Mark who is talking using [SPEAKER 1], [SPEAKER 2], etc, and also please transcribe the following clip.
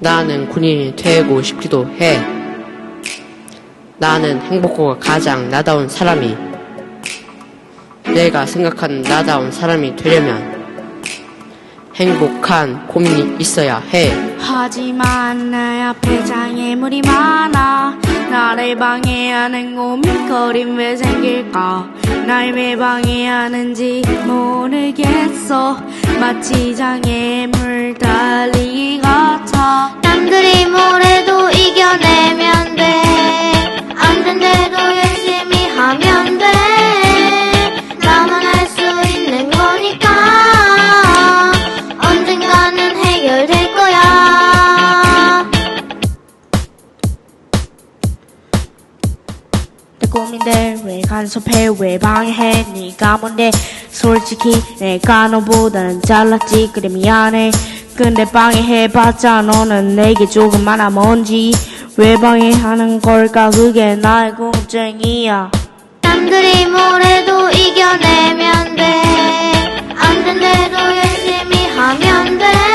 [SPEAKER 1] 나는 군인이 되고 싶기도 해. 나는 행복호가 가장 나다운 사람이. 내가 생각하는 나다운 사람이 되려면 행복한 고민이 있어야 해.
[SPEAKER 2] 하지만 내 앞에 장애물이 많아 나를 방해하는 고민거림 왜 생길까 날 왜 방해하는지 모르겠어 마치 장애물 달리기 같 고민들 왜 간섭해? 왜 방해해? 네가 뭔데? 솔직히 내가 너보다는 잘났지. 그래 미안해. 근데 방해해봤자 너는 내게 조금 많아 뭔지 왜 방해하는 걸까? 그게 나의 궁금증이야
[SPEAKER 3] 힘들이 뭐래도 이겨내면 돼 안 된대도 열심히 하면 돼.